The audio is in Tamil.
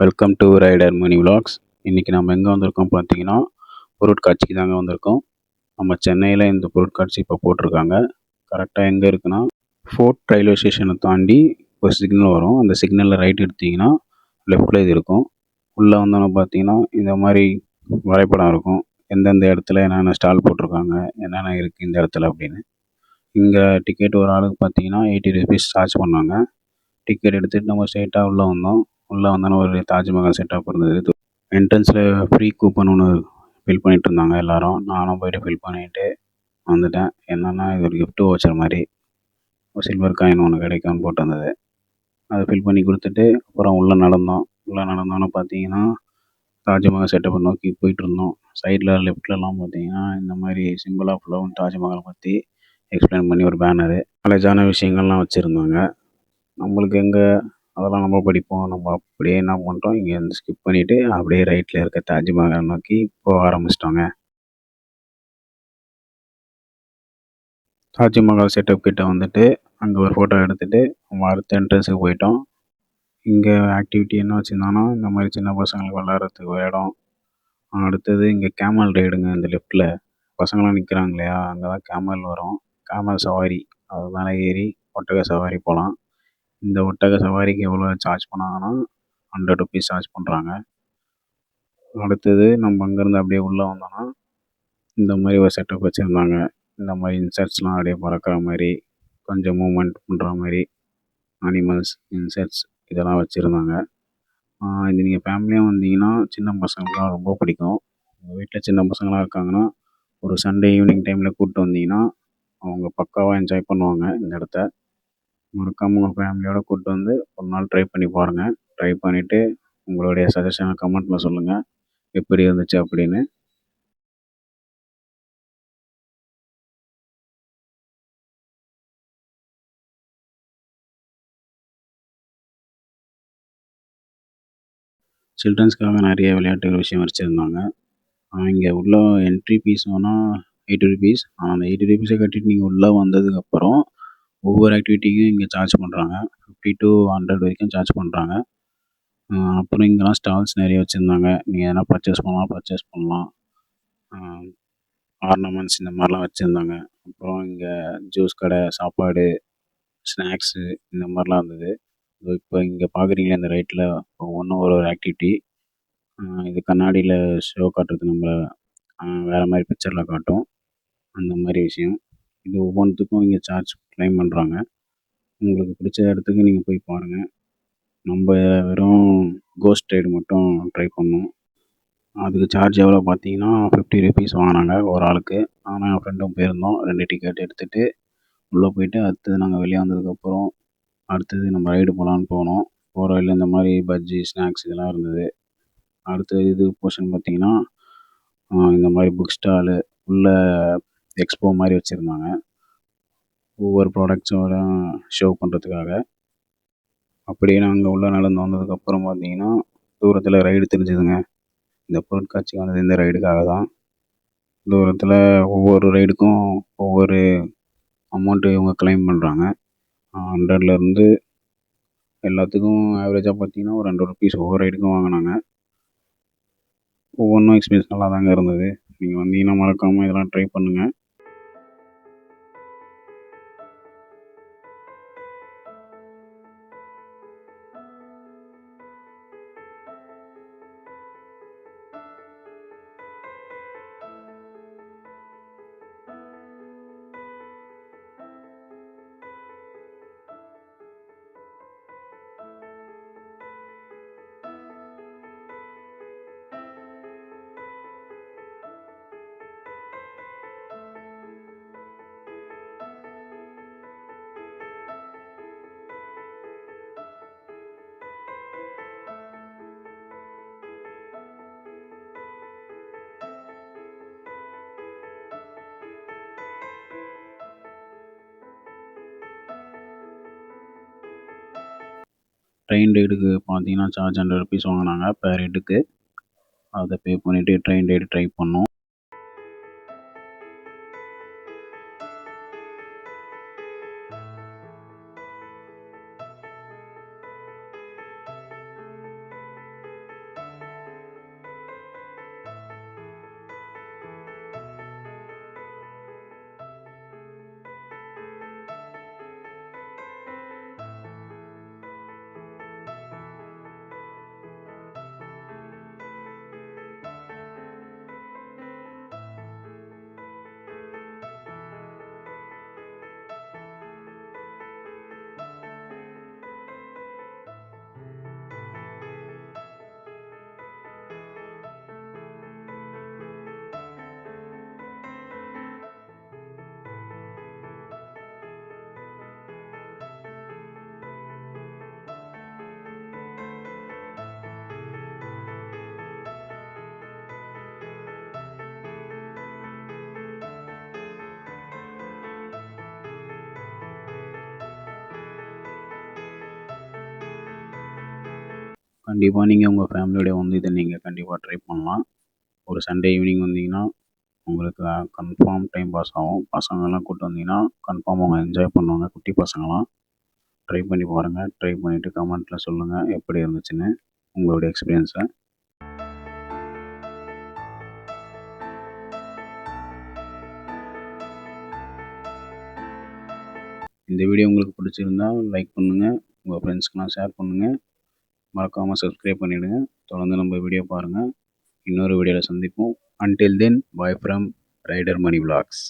Welcome to Rider Mini Vlogs இன்றைக்கி நம்ம எங்கே வந்திருக்கோம் பார்த்தீங்கன்னா பொருட்காட்சிக்கு தாங்க வந்திருக்கோம். நம்ம சென்னையில் இந்த பொருட்காட்சி இப்போ போட்டிருக்காங்க. கரெக்டாக எங்கே இருக்குன்னா ஃபோர்ட் ரயில்வே ஸ்டேஷனை தாண்டி ஒரு சிக்னல் வரும். அந்த சிக்னலில் ரைட் எடுத்திங்கன்னா லெஃப்டில் இது இருக்கும். உள்ளே வந்தோன்னே பார்த்தீங்கன்னா இந்த மாதிரி வரைபடம் இருக்கும். எந்தெந்த இடத்துல என்னென்ன ஸ்டால் போட்டிருக்காங்க என்னென்ன இருக்குது இந்த இடத்துல அப்படின்னு. இங்கே டிக்கெட் ஒரு ஆளுக்கு பார்த்தீங்கன்னா எயிட்டி ருபீஸ் சார்ஜ் பண்ணாங்க. டிக்கெட் எடுத்துகிட்டு நம்ம ஸ்ட்ரெயிட்டாக உள்ளே வந்தோம். உள்ளே வந்தோன்னே ஒரு தாஜ்மஹால் செட்டப் இருந்தது. என்ட்ரன்ஸில் ஃப்ரீ கூப்பன் ஒன்று ஃபில் பண்ணிட்டு இருந்தாங்க எல்லாரும். நானும் போயிட்டு ஃபில் பண்ணிவிட்டு வந்துட்டேன். என்னென்னா இது ஒரு கிஃப்ட்டு voucher மாதிரி. ஒரு சில்வர் காயின் ஒன்று கிடைக்கும்னு போட்டிருந்தது அதை ஃபில் பண்ணி கொடுத்துட்டு அப்புறம் உள்ளே நடந்தோம். உள்ளே நடந்தோன்னே பார்த்தீங்கன்னா தாஜ்மஹால் செட்டப்பை நோக்கி போயிட்டு இருந்தோம். சைடில் லெஃப்ட்லலாம் பார்த்தீங்கன்னா இந்த மாதிரி சிம்பிள் ஆஃப் லவ் தாஜ்மஹாலை பற்றி எக்ஸ்பிளைன் பண்ணி ஒரு பேனரு காலேஜான விஷயங்கள்லாம் வச்சுருந்தாங்க. நம்மளுக்கு எங்கே அதெல்லாம் நம்ம படிப்போம். நம்ம அப்படியே என்ன பண்ணுறோம் இங்கேருந்து ஸ்கிப் பண்ணிவிட்டு அப்படியே ரைட்டில் இருக்க தாஜ்மஹால் நோக்கி போக ஆரம்பிச்சிட்டோங்க. தாஜ்மஹால் செட்டப் கிட்ட வந்துட்டு அங்கே ஒரு ஃபோட்டோ எடுத்துகிட்டு அடுத்த என்ட்ரன்ஸுக்கு போயிட்டோம். இங்கே ஆக்டிவிட்டி என்ன வச்சுருந்தாங்கன்னா இந்த மாதிரி சின்ன பசங்களுக்கு விளாட்றதுக்கு ஒரு இடம். அடுத்தது இங்கே கேமல் ரைடுங்க இந்த லெஃப்ட்டில் பசங்களாம் நிற்கிறாங்க இல்லையா? அங்கே தான் கேமல் வரும். கேமல் சவாரி. அது மேலே ஏறி ஒட்டக சவாரி போகலாம் இந்த ஒட்டக சவாரிக்கு எவ்வளோ சார்ஜ் பண்ணாங்கன்னா ஹண்ட்ரட் ருபீஸ் சார்ஜ் பண்ணுறாங்க அடுத்தது நம்ம அங்கேருந்து அப்படியே உள்ளே வந்தோன்னா இந்த மாதிரி ஒரு செட்டப் வச்சுருந்தாங்க. இந்த மாதிரி இன்செர்ட்ஸ்லாம் அப்படியே பறக்கிற மாதிரி கொஞ்சம் மூமெண்ட் பண்ணுற மாதிரி அனிமல்ஸ் இன்செக்ட்ஸ் இதெல்லாம் வச்சுருந்தாங்க. இது நீங்கள் ஃபேமிலியாக வந்தீங்கன்னா சின்ன பசங்களுக்குலாம் ரொம்ப பிடிக்கும். உங்கள் வீட்டில் சின்ன பசங்களாக இருக்காங்கன்னா ஒரு சண்டே ஈவினிங் டைமில் கூப்பிட்டு வந்தீங்கன்னா அவங்க பக்காவாக என்ஜாய் பண்ணுவாங்க இந்த இடத்த. மறக்காமல் உங்கள் ஃபேமிலியோடு கூட்டு வந்து ஒரு நாள் ட்ரை பண்ணி பாருங்கள் ட்ரை பண்ணிவிட்டு உங்களுடைய சஜஷனை கமெண்ட்டில் சொல்லுங்கள் எப்படி இருந்துச்சு அப்படின்னு. சில்ட்ரன்ஸ்க்காக நிறைய விளையாட்டுகள் விஷயம் வச்சுருந்தாங்க. இங்கே உள்ள என்ட்ரி ஃபீஸ் வேணால் எயிட்டி ருபீஸ் ஆனால் அந்த எயிட்டி ருபீஸை கட்டிட்டு நீங்கள் உள்ளே வந்ததுக்கப்புறம் ஒவ்வொரு ஆக்டிவிட்டிக்கும் இங்கே சார்ஜ் பண்ணுறாங்க ஃபிஃப்டி டு ஹண்ட்ரட் வரைக்கும் சார்ஜ் பண்ணுறாங்க அப்புறம் இங்கெல்லாம் ஸ்டால்ஸ் நிறைய வச்சுருந்தாங்க. நீங்கள் எதனா பர்ச்சேஸ் பண்ணலாம் பர்ச்சேஸ் பண்ணலாம். ஆர்னமெண்ட்ஸ் இந்த மாதிரிலாம் வச்சுருந்தாங்க. அப்புறம் இங்கே ஜூஸ் கடை சாப்பாடு ஸ்நாக்ஸு இந்த மாதிரிலாம் இருந்தது. இப்போ இங்கே பார்க்குறீங்களே இந்த ரைட்டில் ஒவ்வொன்றும் ஒரு ஒரு ஆக்டிவிட்டி இது கண்ணாடியில் ஷோ காட்டுறது நம்மளை வேறு மாதிரி பிக்சரில் காட்டும். அந்த மாதிரி விஷயம். இது ஒவ்வொன்றுத்துக்கும் இங்கே சார்ஜ் க்ளைம் பண்ணுறாங்க உங்களுக்கு பிடிச்ச இடத்துக்கு நீங்கள் போய் பாருங்கள் நம்ம வெறும் கோஸ்ட் ரைடு மட்டும் ட்ரை பண்ணோம். அதுக்கு சார்ஜ் எவ்வளோ பார்த்தீங்கன்னா ஃபிஃப்டி ருபீஸ் வாங்கினாங்க ஒரு ஆளுக்கு. நானும் என் ஃப்ரெண்டும் போயிருந்தோம். ரெண்டு டிக்கெட் எடுத்துகிட்டு உள்ளே போயிட்டு அடுத்தது நாங்கள் வெளியே வந்ததுக்கப்புறம் அடுத்தது நம்ம ரைடு போகலான்னு போனோம். போகிற வழியில் இந்த மாதிரி பஜ்ஜி ஸ்நாக்ஸ் இதெல்லாம் இருந்தது. அடுத்த இது போர்ஷன் பார்த்தீங்கன்னா இந்த மாதிரி புக் ஸ்டாலு உள்ள எக்ஸ்போ மாதிரி வச்சுருந்தாங்க. ஒவ்வொரு ப்ராடக்ட்ஸோட ஷோ பண்ணுறதுக்காக அப்படியே நாங்கள் உள்ளே நடந்து வந்ததுக்கப்புறம் பார்த்தீங்கன்னா தூரத்தில் ரைடு தெரிஞ்சுதுங்க. இந்த பொருட்காட்சி வந்தது இந்த ரைடுக்காக தான். தூரத்தில் ஒவ்வொரு ரைடுக்கும் ஒவ்வொரு அமௌண்ட்டு இவங்க க்ளைம் பண்ணுறாங்க ஹண்ட்ரட்லேருந்து எல்லாத்துக்கும் ஆவரேஜாக பார்த்தீங்கன்னா ஒரு ஹண்ட்ரட் ருபீஸ் ஒவ்வொரு ரைடுக்கும் வாங்கினாங்க. ஒவ்வொன்றும் எக்ஸ்பீரியன்ஸ் நல்லா தாங்க இருந்தது. நீங்கள் வந்தீங்கன்னா மறக்காமல் இதெல்லாம் ட்ரை பண்ணுங்கள் ட்ரெயின் ரைடுக்கு பார்த்தீங்கன்னா சார்ஜ் ஹண்ட்ரட் ருபீஸ் வாங்கினாங்க பேர் ஹெட்டுக்கு அதை பே பண்ணிவிட்டு ட்ரெயின் ரைடு ட்ரை பண்ணோம். கண்டிப்பாக நீங்கள் உங்கள் ஃபேமிலியோட வந்து இதை நீங்கள் கண்டிப்பாக ட்ரை பண்ணலாம். ஒரு சண்டே ஈவினிங் வந்தீங்கன்னா உங்களுக்கு கன்ஃபார்ம் டைம் பாஸ் ஆகும். பசங்கள்லாம் கூப்பிட்டு வந்தீங்கன்னா கன்ஃபார்ம் அவங்க என்ஜாய் பண்ணுவாங்க. குட்டி பசங்களாம். ட்ரை பண்ணி பாருங்கள் ட்ரை பண்ணிவிட்டு கமெண்ட்டில் சொல்லுங்கள் எப்படி இருந்துச்சுன்னு உங்களுடைய எக்ஸ்பீரியன்ஸை இந்த வீடியோ உங்களுக்கு பிடிச்சிருந்தா லைக் பண்ணுங்கள் உங்கள் ஃப்ரெண்ட்ஸ்க்கெலாம் ஷேர் பண்ணுங்கள் மறக்காமல் சப்ஸ்கிரைப் பண்ணிவிடுங்க தொடர்ந்து நம்ம வீடியோ பாருங்கள் இன்னொரு வீடியோவில் சந்திப்போம். Until then bye from Rider Mani Vlogs